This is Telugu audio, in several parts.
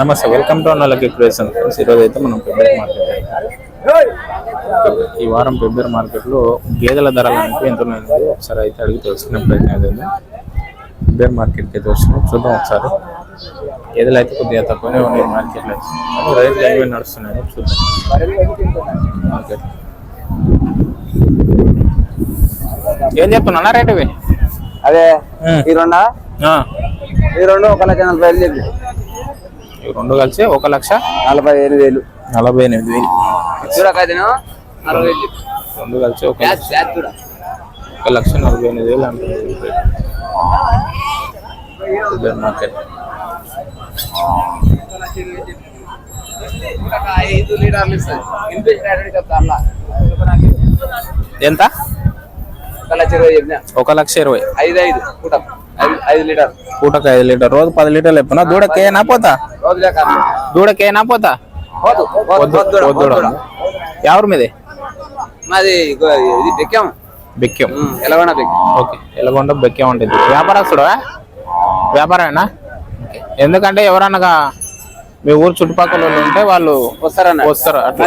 నమస్తే వెల్కమ్ టు అన్నలకి క్రియేషన్ ఫ్రెండ్స్ ఈరోజు అయితే మనం పెబ్బేర్ మార్కెట్ ఈ వారం పెబ్బేర్ మార్కెట్లో గేదెల ధరలు అంటే ఎంత ఉన్నాయి ఒకసారి అయితే అడిగి తెలుసుకునే ప్రయత్నం అయితే పెబ్బేర్ మార్కెట్కి అయితే వచ్చినాం చూద్దాం ఒకసారి. గేదెలు అయితే కొద్దిగా తక్కువనే ఉన్నాయి మార్కెట్లో కానీ రైతులు ఏమి నడుస్తున్నాయి చూద్దాం. మార్కెట్ ఏం చెప్తున్నా రేట్ అదే. ఈ రెండా ఈ రెండు ఒక లక్ష నలభై చెప్పి. రెండు కలిసి ఒక లక్ష నలభై ఎనిమిది వేలు. నలభై ఎనిమిది వేలు. రెండు కలిసి ఒక ఒక లక్ష నలభై ఎనిమిది వేలు అంటున్నారు పెబ్బేర్ మార్కెట్. ఐదు లీటర్లు ఇస్తుంది. ఇన్ఫెక్షన్ చెప్తా అలా ఎంత? ఒక లక్ష ఇరవై ఒక లక్ష ఇరవై. ఐదు ఐదు పూట. ఐదు ఐదు లీటర్ పూటకు ఐదు లీటర్ రోజు పది లీటర్లు చెప్పిన? దూడకేనా పోతా? దూడకేనా పోతా? ఎవరి మీదే మాది ఇది బెక్కాం బెక్యం. ఎలగొండ ఓకే ఎలగొండ బెక్యం ఉంటుంది. వ్యాపారస్తుడా? వ్యాపారమేనా. ఎందుకంటే ఎవరన్నా మీ ఊరు చుట్టుపక్కల వాళ్ళు ఉంటే వాళ్ళు వస్తారన్న వస్తారు. అట్లా.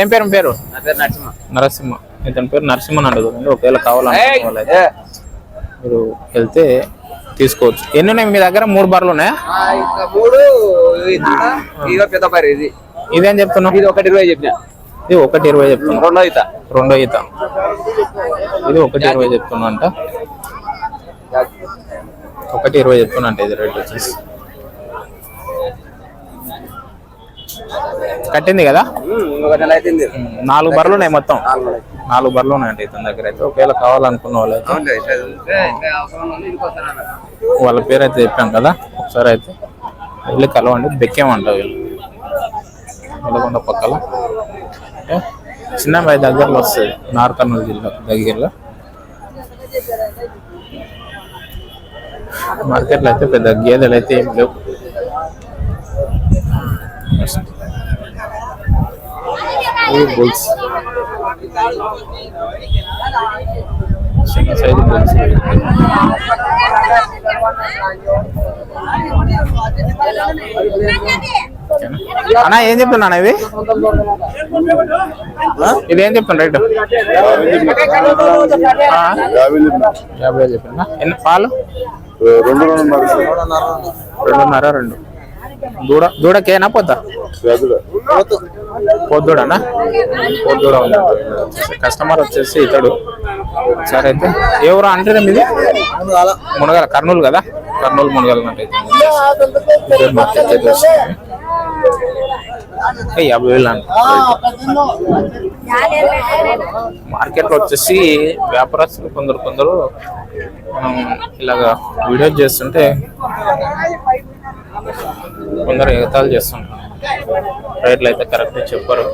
ఏం పేరు పేరు? నరసింహ. నరసింహ. ఇతని పేరు నరసింహన్ అడుగుతుంది ఒకవేళ ఏ, మీరు వెళ్తే తీసుకోవచ్చు. ఎన్ని ఉన్నాయి మీ దగ్గర? మూడు బర్రెలు ఉన్నాయా? మూడు ఇది పెద్ద పరి ఇది. ఇదేం చెప్తున్నావు? ఇది ఒకటి ఇరవై చెప్పిన. ఇది ఒకటి ఇరవై చెప్తున్నా రెండో ఈత. రెండో ఈత. ఇది ఒకటి ఇరవై చెప్తున్నా అంట. ఒకటి ఇరవై చెప్తున్నా అంట ఇది రేట్ వచ్చేసి. కట్టింది కదా? నాలుగు బర్రెలు ఉన్నాయి మొత్తం? నాలుగు బర్రెలు. ఉన్నాయంట ఇతని దగ్గర అయితే. ఒకవేళ కావాలనుకున్న వాళ్ళు వాళ్ళ పేరు అయితే చెప్పాం కదా? ఒకసారి అయితే వెళ్ళి కలవండి. బెక్కేమంట వీళ్ళు. నల్గొండ పక్కల. చిన్నబాయి దగ్గరలో వస్తుంది నార్కర్నూలు జిల్లా దగ్గరలో. మార్కెట్లో అయితే పెద్ద గేదెలు అయితే ఏం లేవు. బుల్స్ చిన్న సైజు బుల్స్ అన్నా ఏం చెప్తున్నా ఇవి? ఇది ఏం చెప్తున్నా రేటు? ఆ? యాభై చెప్పిన ఎన్ని? పాలు? రెండు రెండున్నర రెండున్నర రెండు. దూడ దూడకేనా పోతా పొద్దుడనా? పొద్దుడ ఉంది? కస్టమర్ వచ్చేసి ఇతడు. సరే అయితే ఎవరు అంటే మీది? మునగల కర్నూలు కదా? కర్నూలు మునగల అయితే యాభై వేలు అంట. మార్కెట్లో వచ్చేసి వ్యాపారస్తులు కొందరు కొందరు మనం ఇలాగా వీడియో చేస్తుంటే కొందరు ఎగతాలు చేస్తుంటారు. రేట్లు అయితే కరెక్ట్ చెప్పరు.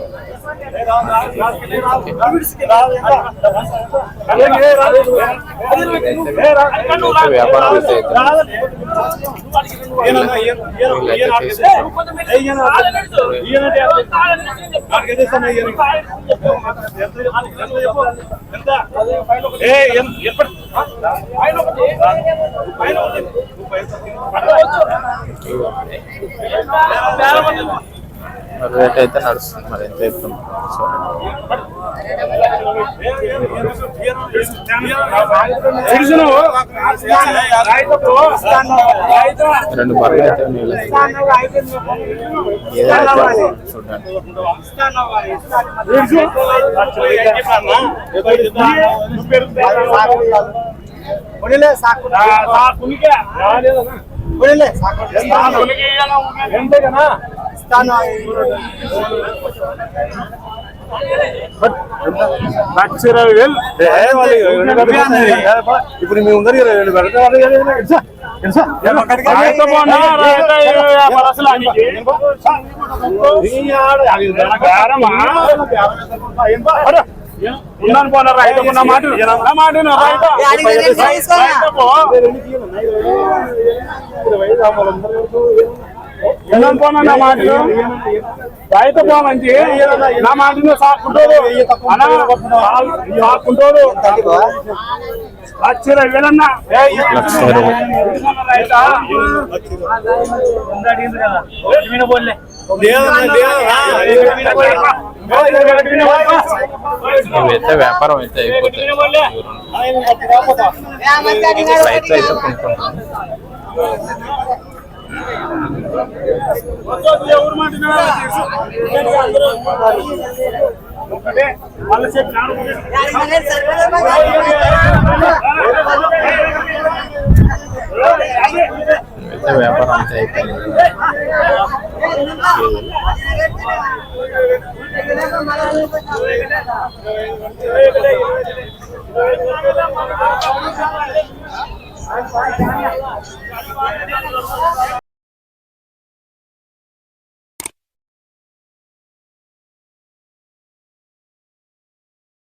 ఎప్పటి రేట్ అయితే నడుస్తుంది మరి ఎంత రెండు బర్రెలు అయితే నీళ్ళు ఏదైతే చూడండి. ఇప్పుడు మీ ముందర రెండు ఉన్నాను పోనా రైతు ఉన్న మాట. నా మాట. ఎలా పోనా నా మాట రైతు పో మంచి. నా మాట సాకుంటోడు. అలా సాకుంటోడు. లక్ష వేలన్నా రైతా ఇవైతే వ్యాపారం అయితే అయిపోతాయి రైతు అయితే వ్యాపారం అయితే అయిపోయింది. I'm